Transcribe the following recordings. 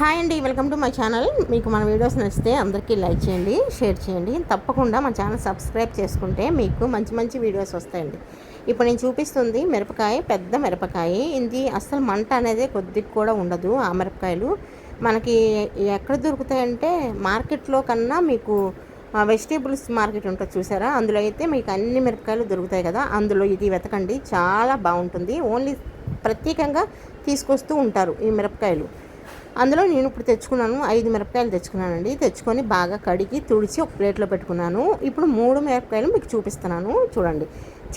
Hi అండి welcome to my channel. మీకు మన వీడియోస్ నచ్చితే అందరికీ లైక్ చేయండి షేర్ చేయండి. తప్పకుండా మా ఛానల్ సబ్స్క్రైబ్ చేసుకుంటే మీకు మంచి మంచి వీడియోస్ వస్తాయండి. ఇప్పుడు నేను చూపిస్తుంది మిరపకాయ పెద్ద మిరపకాయ. ఇది అసలు మంట అనేది కొద్దిగా కూడా ఉండదు ఆ మిరపకాయలు. మనకి ఎక్కడ దొరుకుతాయంటే మార్కెట్లో కన్నా మీకు వెజిటేబుల్స్ మార్కెట్ ఉంటుంది చూసారా? అందులో అయితే మీకు అన్ని మిరపకాయలు దొరుకుతాయి కదా అందులో ఇది వెతకండి. చాలా బాగుంటుంది. ఓన్లీ ప్రత్యేకంగా తీసుకొస్తూ ఉంటారు ఈ మిరపకాయలు. అందులో నేను ఇప్పుడు తెచ్చుకున్నాను ఐదు మిరపకాయలు తెచ్చుకున్నానండి. తెచ్చుకొని బాగా కడిగి తుడిచి ఒక ప్లేట్లో పెట్టుకున్నాను. ఇప్పుడు మూడు మిరపకాయలు మీకు చూపిస్తున్నాను. చూడండి.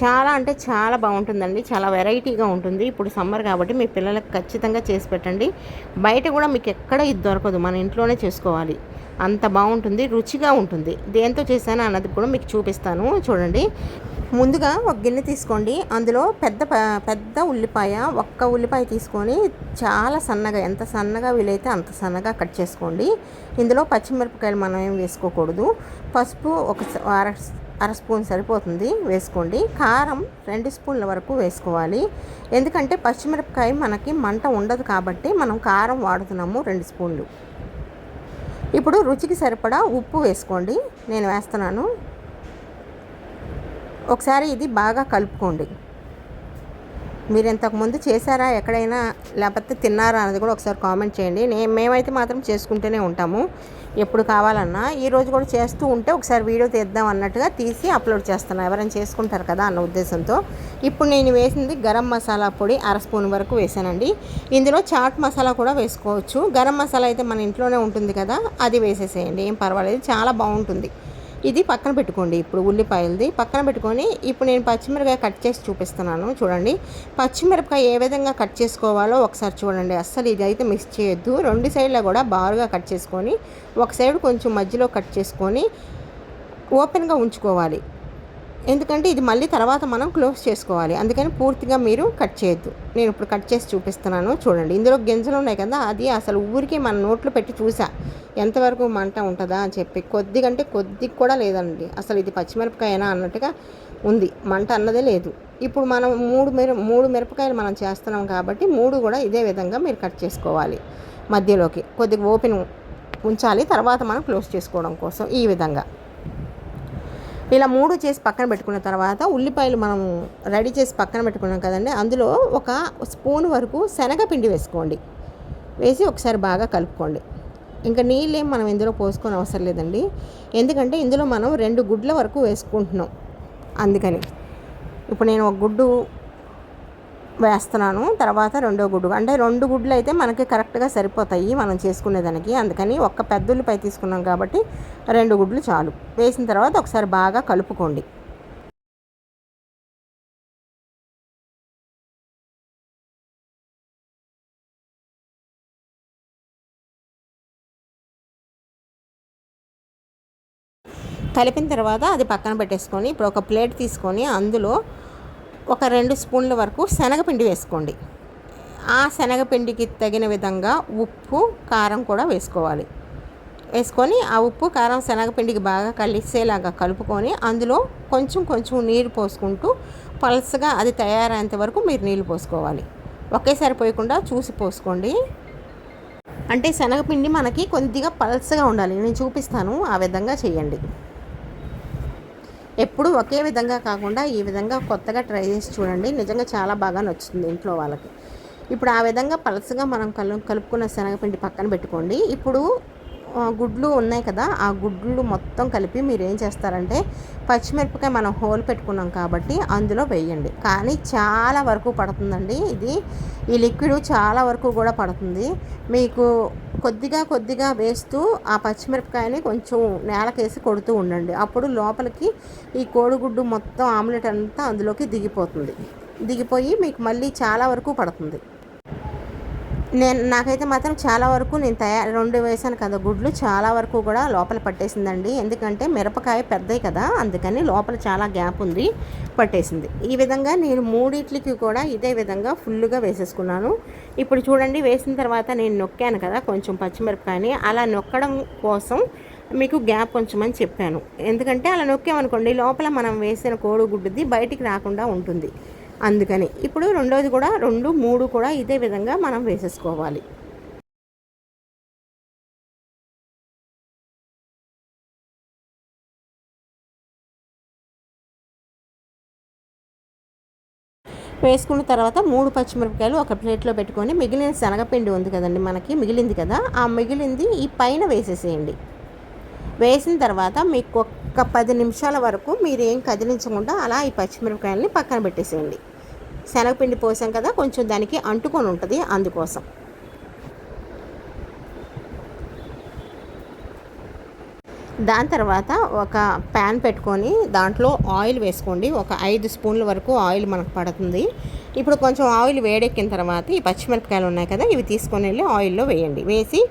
చాలా అంటే చాలా బాగుంటుందండి. చాలా వెరైటీగా ఉంటుంది. ఇప్పుడు సమ్మర్ కాబట్టి మీ పిల్లలకు ఖచ్చితంగా చేసి పెట్టండి. బయట కూడా మీకు ఎక్కడ ఇది దొరకదు. మన ఇంట్లోనే చేసుకోవాలి. అంత బాగుంటుంది. రుచిగా ఉంటుంది. దేంతో చేశాను అన్నది కూడా మీకు చూపిస్తాను. చూడండి. ముందుగా ఒక గిన్నె తీసుకోండి. అందులో పెద్ద పెద్ద ఉల్లిపాయ ఒక్క ఉల్లిపాయ తీసుకొని చాలా సన్నగా ఎంత సన్నగా వీలైతే అంత సన్నగా కట్ చేసుకోండి. ఇందులో పచ్చిమిరపకాయలు మనం ఏం వేసుకోకూడదు. పసుపు ఒక అర అర స్పూన్ సరిపోతుంది వేసుకోండి. కారం రెండు స్పూన్ల వరకు వేసుకోవాలి. ఎందుకంటే పచ్చిమిరపకాయ మనకి మంట ఉండదు కాబట్టి మనం కారం వాడుతున్నాము రెండు స్పూన్లు. ఇప్పుడు రుచికి సరిపడా ఉప్పు వేసుకోండి. నేను వేస్తున్నాను. ఒకసారి ఇది బాగా కలుపుకోండి. మీరు ఇంతకుముందు చేశారా ఎక్కడైనా లేకపోతే తిన్నారా అనేది కూడా ఒకసారి కామెంట్ చేయండి. నేను మేమైతే మాత్రం చేసుకుంటూనే ఉంటాము. ఎప్పుడు కావాలన్నా. ఈరోజు కూడా చేస్తూ ఉంటే ఒకసారి వీడియో తీద్దాం అన్నట్టుగా తీసి అప్లోడ్ చేస్తాను ఎవరైనా చేసుకుంటారు కదా అన్న ఉద్దేశంతో. ఇప్పుడు నేను వేసింది గరం మసాలా పొడి అర స్పూన్ వరకు వేసానండి. ఇందులో చాట్ మసాలా కూడా వేసుకోవచ్చు. గరం మసాలా అయితే మన ఇంట్లోనే ఉంటుంది కదా అది వేసేసేయండి. ఏం పర్వాలేదు. చాలా బాగుంటుంది. ఇది పక్కన పెట్టుకోండి. ఇప్పుడు ఉల్లిపాయలది పక్కన పెట్టుకొని ఇప్పుడు నేను పచ్చిమిరపకాయ కట్ చేసి చూపిస్తున్నాను. చూడండి. పచ్చిమిరపకాయ ఏ విధంగా కట్ చేసుకోవాలో ఒకసారి చూడండి. అస్సలు ఇది అయితే మిక్స్ చేయొద్దు. రెండు సైడ్లో కూడా బారుగా కట్ చేసుకొని ఒక సైడ్ కొంచెం మధ్యలో కట్ చేసుకొని ఓపెన్గా ఉంచుకోవాలి. ఎందుకంటే ఇది మళ్ళీ తర్వాత మనం క్లోజ్ చేసుకోవాలి. అందుకని పూర్తిగా మీరు కట్ చేయొద్దు. నేను ఇప్పుడు కట్ చేసి చూపిస్తున్నాను. చూడండి. ఇందులో గింజలు ఉన్నాయి కదా అది అసలు ఊరికి మన నోట్లో పెట్టి చూసా. ఎంతవరకు మంట ఉంటుందా అని చెప్పి కొద్దిగంటే కొద్ది కూడా లేదండి. అసలు ఇది పచ్చిమిరపకాయనా అన్నట్టుగా ఉంది. మంట అన్నదే లేదు. ఇప్పుడు మనం మూడు మిర మూడు మిరపకాయలు మనం చేస్తున్నాం కాబట్టి మూడు కూడా ఇదే విధంగా మీరు కట్ చేసుకోవాలి మధ్యలోకి. కొద్దిగా ఓపెన్ ఉంచాలి. తర్వాత మనం క్లోజ్ చేసుకోవడం కోసం ఈ విధంగా. ఇలా మూడు చేసి పక్కన పెట్టుకున్న తర్వాత ఉల్లిపాయలు మనం రెడీ చేసి పక్కన పెట్టుకున్నాం కదండి అందులో ఒక స్పూన్ వరకు శనగపిండి వేసుకోండి. వేసి ఒకసారి బాగా కలుపుకోండి. ఇంకా నీళ్ళేం మనం ఇందులో పోసుకొని అవసరం లేదండి. ఎందుకంటే ఇందులో మనం రెండు గుడ్ల వరకు వేసుకుంటున్నాం. అందుకని. ఇప్పుడు నేను ఒక గుడ్డు వేస్తున్నాను. తర్వాత రెండో గుడ్డు. అంటే రెండు గుడ్లు అయితే మనకి కరెక్ట్గా సరిపోతాయి మనం చేసుకునేదానికి అందుకని ఒక్క పెద్ద ఉల్లిపాయ తీసుకున్నాం కాబట్టి రెండు గుడ్లు చాలు. వేసిన తర్వాత ఒకసారి బాగా కలుపుకోండి. కలిపిన తర్వాత అది పక్కన పెట్టేసుకొని ఇప్పుడు ఒక ప్లేట్ తీసుకొని అందులో ఒక రెండు స్పూన్ల వరకు శనగపిండి వేసుకోండి. ఆ శనగపిండికి తగిన విధంగా ఉప్పు కారం కూడా వేసుకోవాలి. వేసుకొని ఆ ఉప్పు కారం శనగపిండికి బాగా కలిసేలాగా కలుపుకొని అందులో కొంచెం కొంచెం నీరు పోసుకుంటూ పల్సగా అది తయారయ్యేంత వరకు మీరు నీళ్ళు పోసుకోవాలి. ఒకేసారి పోయకుండా చూసి పోసుకోండి. అంటే శనగపిండి మనకి కొద్దిగా పల్సగా ఉండాలి. నేను చూపిస్తాను. ఆ విధంగా చేయండి. ఎప్పుడు ఒకే విధంగా కాకుండా ఈ విధంగా కొత్తగా ట్రై చేసి చూడండి. నిజంగా చాలా బాగా నచ్చుతుంది ఇంట్లో వాళ్ళకి. ఇప్పుడు ఆ విధంగా పలసగా మనం కలు కలుపుకున్న శనగపిండి పక్కన పెట్టుకోండి. ఇప్పుడు గుడ్లు ఉన్నాయి కదా ఆ గుడ్లు మొత్తం కలిపి మీరు ఏం చేస్తారంటే పచ్చిమిరపకాయ మనం హోల్ పెట్టుకున్నాం కాబట్టి అందులో వేయండి. కానీ చాలా వరకు పడుతుందండి ఇది. ఈ లిక్విడ్ చాలా వరకు కూడా పడుతుంది. మీకు కొద్దిగా కొద్దిగా వేస్తూ ఆ పచ్చిమిరపకాయని కొంచెం నేలకేసి కొడుతూ ఉండండి. అప్పుడు లోపలికి ఈ కోడిగుడ్డు మొత్తం ఆమ్లెట్ అంతా అందులోకి దిగిపోతుంది. దిగిపోయి మీకు మళ్ళీ చాలా వరకు పడుతుంది. నేను నాకైతే మాత్రం చాలా వరకు నేను తయారు రెండు వేసాను కదా గుడ్లు చాలా వరకు కూడా లోపల పట్టేసిందండి. ఎందుకంటే మిరపకాయ పెద్దవి కదా అందుకని లోపల చాలా గ్యాప్ ఉంది పట్టేసింది. ఈ విధంగా నేను మూడిట్లకి కూడా ఇదే విధంగా ఫుల్గా వేసేసుకున్నాను. ఇప్పుడు చూడండి వేసిన తర్వాత నేను నొక్కాను కదా కొంచెం పచ్చిమిరపకాయని అలా నొక్కడం కోసం మీకు గ్యాప్ కొంచెమని చెప్పాను. ఎందుకంటే అలా నొక్కామనుకోండి లోపల మనం వేసిన కోడిగుడ్డుది బయటికి రాకుండా ఉంటుంది. అందుకని. ఇప్పుడు రెండోది కూడా రెండు మూడు కూడా ఇదే విధంగా మనం వేసేసుకోవాలి. వేసుకున్న తర్వాత మూడు పచ్చిమిరపకాయలు ఒక ప్లేట్లో పెట్టుకొని మిగిలిన శనగపిండి ఉంది కదండి మనకి మిగిలింది కదా ఆ మిగిలింది ఈ పైన వేసేసేయండి. వేసిన తర్వాత మీకు ఒక్క పది నిమిషాల వరకు మీరు ఏం కదిలించకుండా అలా ఈ పచ్చిమిరపకాయలని పక్కన పెట్టేసేయండి. శనగపిండి పోసాం కదా కొంచెం దానికి అంటుకొని ఉంటుంది అందుకోసం. దాని తర్వాత ఒక ప్యాన్ పెట్టుకొని దాంట్లో ఆయిల్ వేసుకోండి. ఒక ఐదు స్పూన్ల వరకు ఆయిల్ మనకు పడుతుంది. ఇప్పుడు కొంచెం ఆయిల్ వేడెక్కిన తర్వాత ఈ పచ్చిమిరపకాయలు ఉన్నాయి కదా ఇవి తీసుకొని వెళ్ళి ఆయిల్లో వేయండి. వేసి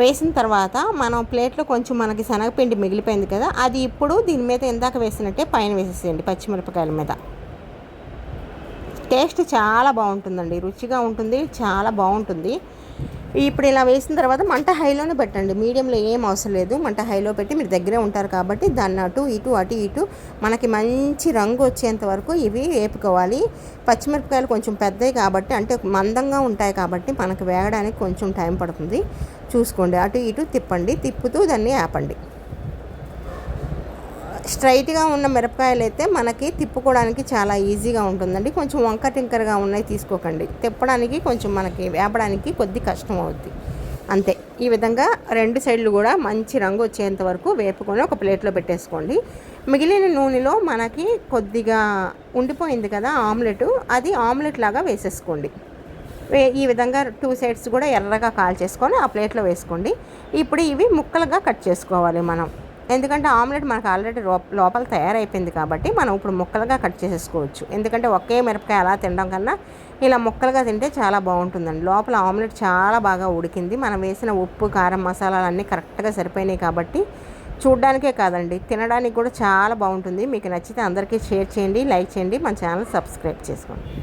వేసిన తర్వాత మనం ప్లేట్లో కొంచెం మనకి శనగపిండి మిగిలిపోయింది కదా అది ఇప్పుడు దీని మీద ఇందాక వేసినట్టే పైన వేసేసేయండి పచ్చిమిరపకాయల మీద. టేస్ట్ చాలా బాగుంటుందండి రుచిగా ఉంటుంది చాలా బాగుంటుంది. ఇప్పుడు ఇలా వేసిన తర్వాత మంట హైలోనే పెట్టండి. మీడియంలో ఏం అవసరం లేదు. మంట హైలో పెట్టి మీరు దగ్గరే ఉంటారు కాబట్టి దాన్ని అటు ఇటు అటు ఇటు మనకి మంచి రంగు వచ్చేంత వరకు ఇవి వేపుకోవాలి. పచ్చిమిరపకాయలు కొంచెం పెద్దవి కాబట్టి అంటే మందంగా ఉంటాయి కాబట్టి మనకు వేగడానికి కొంచెం టైం పడుతుంది. చూసుకోండి. అటు ఇటు తిప్పండి. తిప్పుతూ దాన్ని ఆపండి. స్ట్రైట్గా ఉన్న మిరపకాయలు అయితే మనకి తిప్పుకోవడానికి చాలా ఈజీగా ఉంటుందండి. కొంచెం వంక టింకరగా ఉన్నాయి తీసుకోకండి. తిప్పడానికి కొంచెం మనకి వేపడానికి కొద్ది కష్టం అవుద్ది. అంతే. ఈ విధంగా రెండు సైడ్లు కూడా మంచి రంగు వచ్చేంత వరకు వేపుకొని ఒక ప్లేట్లో పెట్టేసుకోండి. మిగిలిన నూనెలో మనకి కొద్దిగా ఉండిపోయింది కదా ఆమ్లెట్ అది ఆమ్లెట్ లాగా వేసేసుకోండి. ఈ విధంగా టూ సైడ్స్ కూడా ఎర్రగా కాల్చేసుకొని ఆ ప్లేట్లో వేసుకోండి. ఇప్పుడు ఇవి ముక్కలుగా కట్ చేసుకోవాలి మనం. ఎందుకంటే ఆమ్లెట్ మనకు ఆల్రెడీ లోపల తయారైపోయింది కాబట్టి మనం ఇప్పుడు ముక్కలుగా కట్ చేసేసుకోవచ్చు. ఎందుకంటే ఒకే మిరపకాయ అలా తినడం కన్నా ఇలా ముక్కలుగా తింటే చాలా బాగుంటుందండి. లోపల ఆమ్లెట్ చాలా బాగా ఉడికింది. మనం వేసిన ఉప్పు కారం మసాలాలు అన్నీ కరెక్ట్గా సరిపోయినాయి కాబట్టి చూడ్డానికే కాదండి. తినడానికి కూడా చాలా బాగుంటుంది. మీకు నచ్చితే అందరికీ షేర్ చేయండి లైక్ చేయండి. మన ఛానల్ సబ్స్క్రైబ్ చేసుకోండి.